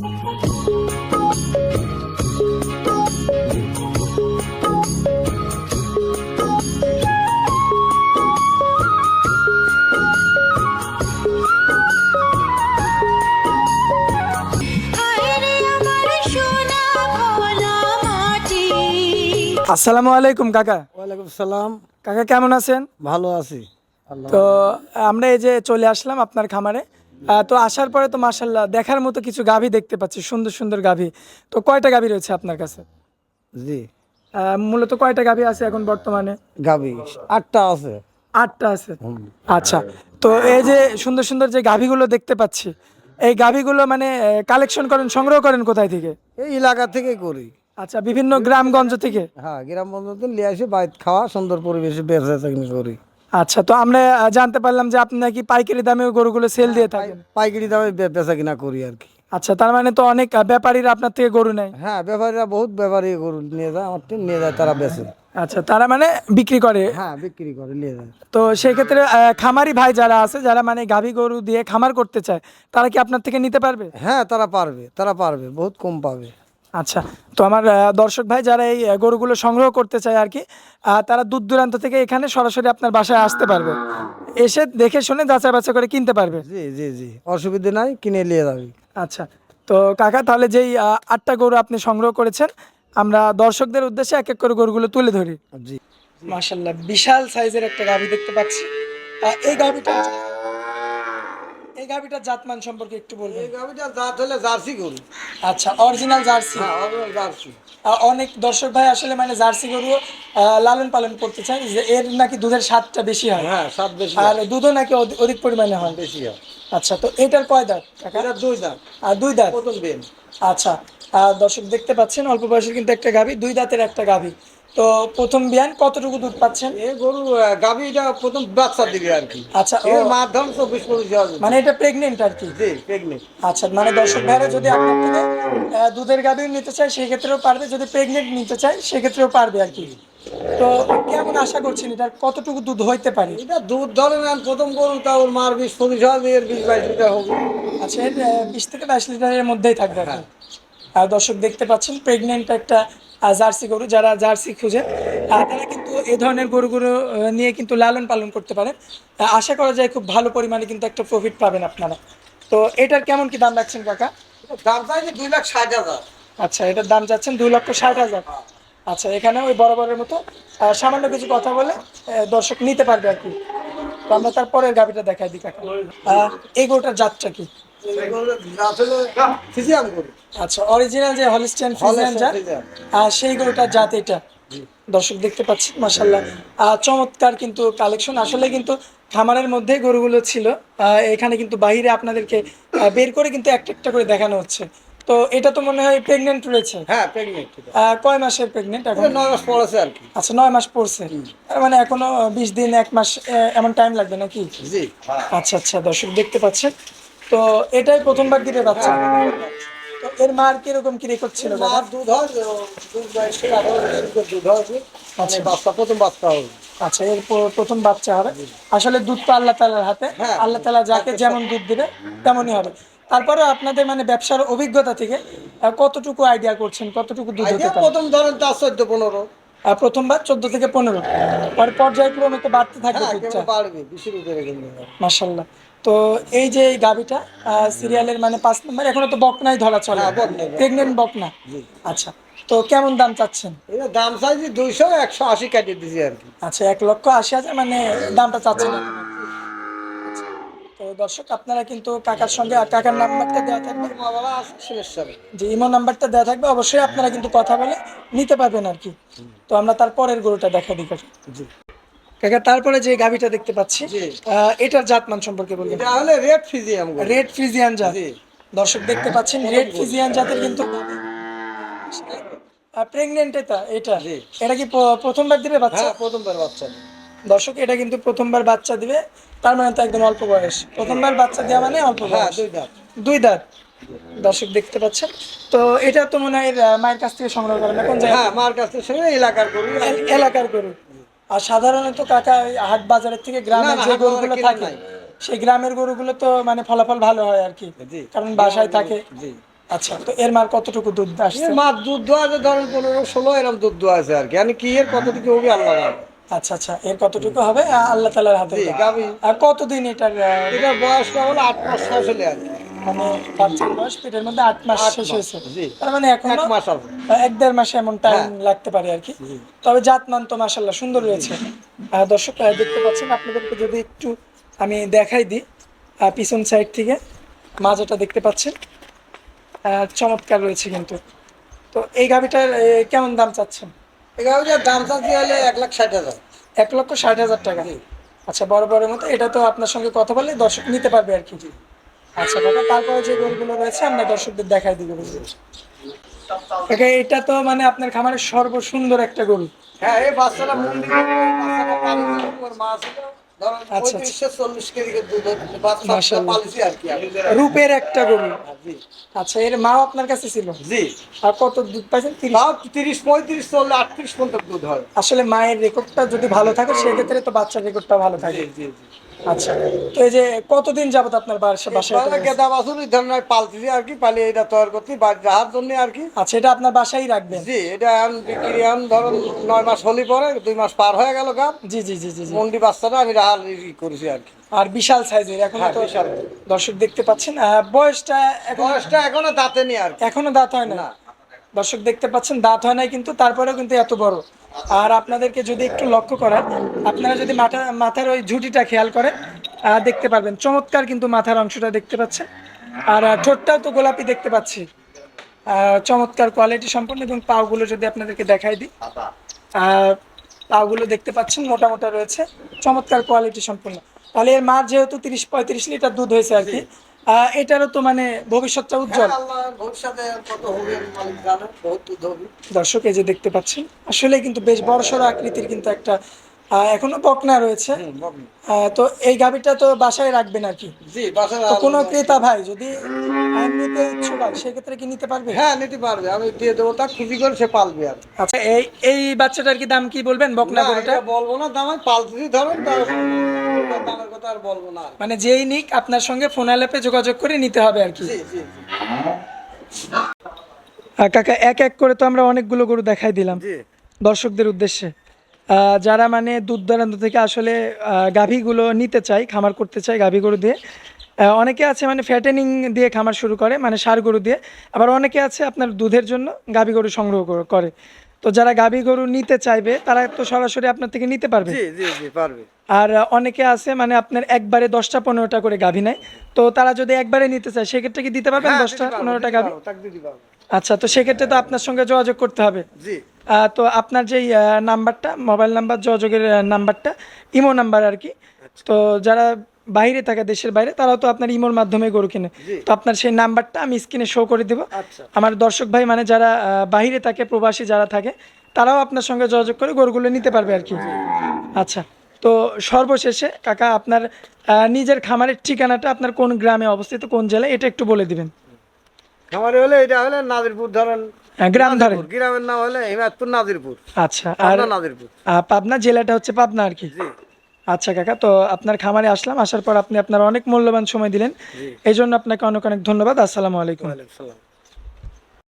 আসসালামু আলাইকুম কাকা। ওয়ালাইকুম সালাম। কাকা কেমন আছেন? ভালো আছি। তো আমরা এই যে চলে আসলাম আপনার খামারে। তো আসার পরে তো মাসাল্লাহ দেখার মতো কিছু গাভী দেখতে পাচ্ছি সুন্দর সুন্দর গাভী। তো কয়টা গাভী রয়েছে আপনার কাছে? জি। মূলত কয়টা গাভী আছে এখন বর্তমানে? গাবি আটটা আছে। আটটা আছে। আচ্ছা তো এই যে সুন্দর সুন্দর যে গাভীগুলো দেখতে পাচ্ছি এই গাভীগুলো মানে কালেকশন করেন সংগ্রহ করেন কোথায় থেকে? এই এলাকা থেকে করি। আচ্ছা বিভিন্ন গ্রামগঞ্জ থেকে? হ্যাঁ গ্রামগঞ্জ বন্ধুতে নিয়ে আসি বাইরে খাওয়া সুন্দর পরিবেশে বেঁচে থাকি করি। আচ্ছা তো আমরা জানতে পারলাম যে আপনি নাকি পাইকারি দামে গরুগুলো সেল দিয়ে থাকেন। পাইকারি দামে বেচা কিনা করি আর কি। আচ্ছা তার মানে তো অনেক ব্যাপারীরা আপনার থেকে গরু নেয়। হ্যাঁ ব্যাপারীরা বহুত ব্যাপারী গরু নিয়ে যায় আমার থেকে নিয়ে যায় তারা বেচে। আচ্ছা তারা মানে বিক্রি করে? হ্যাঁ বিক্রি করে নিয়ে যায়। তো সেই ক্ষেত্রে খামারি ভাই যারা আছে যারা মানে গাভী গরু দিয়ে খামার করতে চায় তারা কি আপনার থেকে নিতে পারবে? হ্যাঁ তারা পারবে তারা পারবে বহুত কম পাবে। আচ্ছা তো আমার দর্শক ভাই যারা এই গরুগুলো সংগ্রহ করতে চায় আর কি তারা দূর দূরান্ত থেকে এখানে সরাসরি আপনার বাসায় আসতে পারবে। এসে দেখে শুনে যাচাই বাছাই করে কিনতে পারবে। জি জি জি। অসুবিধা নাই কিনে নিয়ে যাবে। আচ্ছা তো কাকা তাহলে যেই আটটা গরু আপনি সংগ্রহ করেছেন আমরা দর্শকদের উদ্দেশ্যে এক এক করে গরুগুলো তুলে ধরি। জি। মাশাল্লাহ বিশাল সাইজের একটা গাভী দেখতে পাচ্ছি। এই গাভীটা এই জাতমান সম্পর্কে একটু বলবেন। এই জাত হলে জার্সি গরু। আচ্ছা অরিজিনাল জার্সি। হ্যাঁ original জার্সি। অনেক দর্শক ভাই আসলে মানে জার্সি গরু লালন পালন করতে চায় যে এর নাকি দুধের স্বাদটা বেশি হয়। হ্যাঁ সাত বেশি আর দুধও নাকি অধিক পরিমাণে হয়। বেশি হয়। আচ্ছা তো এটার কয় দাঁত? এটা দুই দাম আর দুই দাঁত? প্রথম দিন আচ্ছা আর দর্শক দেখতে পাচ্ছেন অল্প বয়সের কিন্তু একটা গাভী দুই দাঁতের একটা গাভী। তো প্রথম বিয়ান কতটুকু দুধ পাচ্ছেন? এই গরু গাভিটা প্রথম বাচ্চা দিবে আর কি। আচ্ছা এর মাধ্যম চব্বিশ পঁচিশ মানে এটা প্রেগনেন্ট আর কি? জি প্রেগনেন্ট আচ্ছা মানে দর্শক ভাইরা যদি আপনার থেকে দুধের গাভী নিতে চায় সেই ক্ষেত্রেও পারবে। যদি প্রেগনেন্ট নিতে চায় সেক্ষেত্রেও পারবে আর কি। তো কেমন আশা করছেন এটা কতটুকু দুধ হইতে পারে? এটা দুধ ধরে নেন প্রথম গরু তা ওর মার বিশ পঁচিশ হাজার এর বিশ বাইশ লিটার হবে। আচ্ছা এর বিশ থেকে বাইশ লিটারের মধ্যেই থাকবে আর দর্শক দেখতে পাচ্ছেন প্রেগনেন্ট একটা জার্সি গরু যারা জার্সি খুঁজে তারা কিন্তু এই ধরনের গরুগুলো নিয়ে কিন্তু লালন পালন করতে পারেন। আশা করা যায় খুব ভালো পরিমাণে কিন্তু একটা প্রফিট পাবেন আপনারা। তো এটার কেমন কি দাম রাখছেন কাকা? দাম চাইছে দুই লাখ ষাট হাজার। আচ্ছা এটার দাম যাচ্ছেন দুই লক্ষ ষাট হাজার। আচ্ছা এখানে ওই বরাবরের মতো সামান্য কিছু কথা বলে দর্শক নিতে পারবে আর কি। আমরা তারপরের গাভিটা দেখাই দিই কাকা। এই গরুটার জাতটা কি? আচ্ছা অরিজিনাল যে হলিস্টিয়ান ফ্রিজিয়ান জাত আর সেই গরুটার জাত এটা। দর্শক দেখতে পাচ্ছেন মাসাল্লাহ চমৎকার কিন্তু কালেকশন আসলে কিন্তু খামারের মধ্যে গরুগুলো ছিল। এখানে কিন্তু বাইরে আপনাদেরকে বের করে কিন্তু একটা একটা করে দেখানো হচ্ছে। তো এটা তো মনে হয় প্রেগনেন্ট রয়েছে। হ্যাঁ প্রেগনেন্ট কয় মাসের প্রেগনেন্ট এখন? নয় মাস পড়েছে আর কি। আচ্ছা নয় মাস পড়ছে মানে এখনও বিশ দিন এক মাস এমন টাইম লাগবে নাকি? জি। আচ্ছা আচ্ছা দর্শক দেখতে পাচ্ছেন। তো এটাই প্রথমবার দিবে বাচ্চা তো এর মার কীরকম কি রেকর্ড ছিল মার দুধ হয় দুধ দুধ হবে মানে বাচ্চা প্রথম বাচ্চা হবে। আচ্ছা এর প্রথম বাচ্চা হবে। আসলে দুধ তো আল্লাহ তালার হাতে। হ্যাঁ। আল্লাহ তালা যাকে যেমন দুধ দিবে তেমনই হবে। তারপরে আপনাদের মানে ব্যবসার অভিজ্ঞতা থেকে কতটুকু আইডিয়া করছেন কতটুকু দুধ হতে পারে? প্রথম ধরেন তার চোদ্দ পনেরো। আহ, প্রথমবার চোদ্দ থেকে পনেরো। পরে পর্যায়ক্রমে তো বাড়তে থাকবে হ্যাঁ মাসাল্লাহ তো এই যে এই গাভিটা সিরিয়ালের মানে পাঁচ নম্বর এখনও তো বকনাই ধরা চলে। হ্যাঁ, বকনা। প্রেগনেন্ট বকনা আচ্ছা তো কেমন দাম চাচ্ছেন? দাম চাইছি দুইশো একশো আশি কাটিয়ে দিছি আর কি। আচ্ছা এক লক্ষ আশি হাজার মানে দামটা চাচ্ছেন। আচ্ছা, তো দর্শক আপনারা কিন্তু কাকার সঙ্গে আর কাকার নাম্বারটা দেওয়া থাকবে। যে ইমো নাম্বারটা দেওয়া থাকবে অবশ্যই আপনারা কিন্তু কথা বলে নিতে পারবেন আর কি। তো আমরা তার পরের গরুটা দেখা। দিই জি। কাকা তারপরে যে গাভিটা দেখতে পাচ্ছি এটার জাতমান সম্পর্কে বলবেন। এটা হলে রেড ফিজিয়াম রেড ফ্রিজিয়ান জাত। দর্শক দেখতে পাচ্ছেন রেড ফ্রিজিয়ান জাতের কিন্তু প্রেগনেন্ট এটা এটা। এটা কি প্রথমবার দিবে বাচ্চা? হ্যাঁ প্রথমবার বাচ্চা দর্শক এটা কিন্তু প্রথমবার বাচ্চা দিবে তার মানে তো একদম অল্প বয়স। প্রথমবার বাচ্চা দেওয়া মানে অল্প হ্যাঁ বয়স। দুই দাঁত। দুই দাঁত। দর্শক দেখতে পাচ্ছেন। তো এটা তো মনে হয় মায়ের কাছ থেকে সংগ্রহ করেন না? কোন জায়গা হ্যাঁ মার কাছে সঙ্গে এলাকার গরু। এলাকার গরু। আর সাধারণত কাকা ওই হাট বাজারের থেকে গ্রামের যে গরুগুলো থাকে সেই গ্রামের গরুগুলো তো মানে ফলাফল ভালো হয় আর কি। কারণ বাসায় থাকে। জি। আচ্ছা তো এর মার কতটুকু দুধ আসছে? মাছ দুধ দোয়া আছে ধরেন পনেরো ষোলো এরকম দুধ দোয়া আছে আর কি। মানে কি এর কতটুকু হবে আল্লাহ আচ্ছা আচ্ছা এর কতটুকু হবে আল্লাহ তালার হাতে আর কতদিন এটার বয়সটা হলো আট মাস শেষ হলে আর কি। মানে বাচ্চার বয়স পেটের মধ্যে আট মাস শেষ হয়েছে। তার মানে এখন এক মাস এক দেড় মাসে এমন টাইম হ্যাঁ। লাগতে পারে আর কি। তবে জাতমান তো মাসাল্লাহ সুন্দর রয়েছে। দর্শক দেখতে পাচ্ছেন আপনাদেরকে যদি একটু আমি দেখাই দিই পিছন সাইড থেকে মাজাটা দেখতে পাচ্ছেন। চমৎকার রয়েছে কিন্তু। তো এই গাভিটার কেমন দাম চাচ্ছেন? এই গাভিটার দাম চাচ্ছি হলে এক লাখ ষাট হাজার। এক লক্ষ ষাট হাজার টাকা। আচ্ছা বড় বড় মতো এটা তো আপনার সঙ্গে কথা বললে দর্শক নিতে পারবে আর কি। আচ্ছা কাকা তারপরে যে গরুগুলো রয়েছে আমরা দর্শকদের দেখাই দিব কাকা এটা তো মানে আপনার খামারের সর্বসুন্দর একটা গরু। হ্যাঁ এই বাচ্চাটা মন্দির বাচ্চাটা পালিয়েছে ওর মা ছিল ধরেন আচ্ছা, পঁয়ত্রিশশো চল্লিশ কেজি দুধ হচ্ছে, বাচ্চা মাশাআল্লাহ। পালিয়েছি আর কি। আমি। রূপের একটা গরু। আচ্ছা এর মাও আপনার কাছে ছিল? জি। আর কত দুধ পাইছেন? তিরিশ? তিরিশ পঁয়ত্রিশ চল্লিশ আটত্রিশ পর্যন্ত দুধ হয়। আসলে মায়ের রেকর্ডটা যদি ভালো থাকে সেক্ষেত্রে তো বাচ্চার রেকর্ডটা ভালো থাকে। জি জি। আচ্ছা। তো এই যে কতদিন যাবত আপনার বাসায় গেদা বাছুর এই ধরনের পালতেছি আর কি পালিয়ে এটা তৈরি করতে বা যাহার জন্য আর কি। আচ্ছা এটা আপনার বাসায় রাখবেন? জি এটা এখন বিক্রি এখন ধরুন নয় মাস হলি পরে দুই মাস পার হয়ে গেল গাপ জি জি জি জি মন্ডি বাচ্চাটা আমি রাহাল করেছি আর কি। আর বিশাল সাইজের এখন হ্যাঁ, তো। দর্শক দেখতে পাচ্ছেন। বয়সটা বয়সটা এখনও দাঁতে নি আর এখনও দাঁত হয় না? না। দর্শক দেখতে পাচ্ছেন দাঁত হয় নাই কিন্তু তারপরেও কিন্তু এত বড়। আর আপনাদেরকে যদি একটু লক্ষ্য করেন, আপনারা যদি মাথা, মাথার ওই ঝুঁটিটা খেয়াল করেন দেখতে পারবেন। চমৎকার কিন্তু মাথার অংশটা দেখতে পাচ্ছেন। আর ঠোঁটটাও তো গোলাপি দেখতে পাচ্ছি। চমৎকার কোয়ালিটি সম্পন্ন এবং পাগুলো যদি আপনাদেরকে দেখাই দিই পাগুলো দেখতে পাচ্ছেন, মোটা মোটা রয়েছে। চমৎকার কোয়ালিটি সম্পন্ন। তাহলে এর মার যেহেতু তিরিশ পঁয়ত্রিশ লিটার দুধ হয়েছে আর কি এটারও তো মানে ভবিষ্যৎটা উজ্জ্বল। হ্যাঁ, হবে দর্শক এই যে দেখতে পাচ্ছেন আসলে কিন্তু বেশ বড় বড়সড় আকৃতির কিন্তু একটা এখনও বকনা রয়েছে। তো এই গাভিটা তো বাসায় রাখবেন আর কি? তো কোনো ক্রেতা ভাই যদি নিতে ইচ্ছুক হয় সেক্ষেত্রে কি নিতে পারবে? হ্যাঁ নিতে পারবে। আমি দিয়ে দেবো তা খুশি করে সে পালবে আর আচ্ছা এই এই বাচ্চাটার কি দাম কি বলবেন বকনা বলব না দাম আমি পালতেছি ধরুন কথা আর বলব না মানে যেই নিক আপনার সঙ্গে ফোন আলাপে যোগাযোগ করে নিতে হবে আর কি। কাকা এক এক করে তো আমরা অনেকগুলো গরু দেখাই দিলাম। দর্শকদের উদ্দেশ্যে। যারা মানে দূর দূরান্ত থেকে আসলে গাভীগুলো নিতে চায় খামার করতে চায় গাভী গরু দিয়ে অনেকে আছে মানে ফ্যাটেনিং দিয়ে খামার শুরু করে মানে সার গরু দিয়ে আবার অনেকে আছে আপনার দুধের জন্য গাভী গরু সংগ্রহ করে। তো যারা গাভী গরু নিতে চাইবে তারা তো সরাসরি আপনার থেকে নিতে পারবে? জি জি জি পারবে। আর অনেকে আছে মানে আপনার একবারে দশটা পনেরোটা করে গাভী নেয়। তো তারা যদি একবারে নিতে চায় সেক্ষেত্রে কি দিতে পারবেন হ্যাঁ, দশটা পনেরোটা গাভী। আচ্ছা তো সেক্ষেত্রে তো আপনার সঙ্গে যোগাযোগ করতে হবে। তো আপনার যেই নাম্বারটা মোবাইল নাম্বার যোগাযোগের নাম্বারটা ইমো নাম্বার আর কি। তো যারা বাইরে থাকে দেশের বাইরে তারাও তো আপনার ইমোর মাধ্যমে গরু কিনে। তো আপনার সেই নাম্বারটা আমি স্ক্রিনে শো করে দিব। আচ্ছা। আমার দর্শক ভাই মানে যারা বাইরে থাকে প্রবাসী যারা থাকে তারাও আপনার সঙ্গে যোগাযোগ করে গরুগুলো নিতে পারবে আর কি। আচ্ছা। তো সর্বশেষে কাকা আপনার নিজের খামারের ঠিকানাটা আপনার কোন গ্রামে অবস্থিত কোন জেলায় এটা একটু বলে দিবেন। আমার হলে এটা হলে নাজিরপুর ধরেন আহ, গ্রাম ধরেন। গ্রামের নাম হলে হিমায়তপুর নাজিরপুর। আচ্ছা আর নাজিরপুর। পাবনা জেলাটা হচ্ছে পাবনা আর কি? আচ্ছা কাকা তো আপনার খামারে আসলাম আসার পর আপনি আপনার অনেক মূল্যবান সময় দিলেন। এই জন্য আপনাকে অনেক অনেক ধন্যবাদ। আসসালামু আলাইকুম।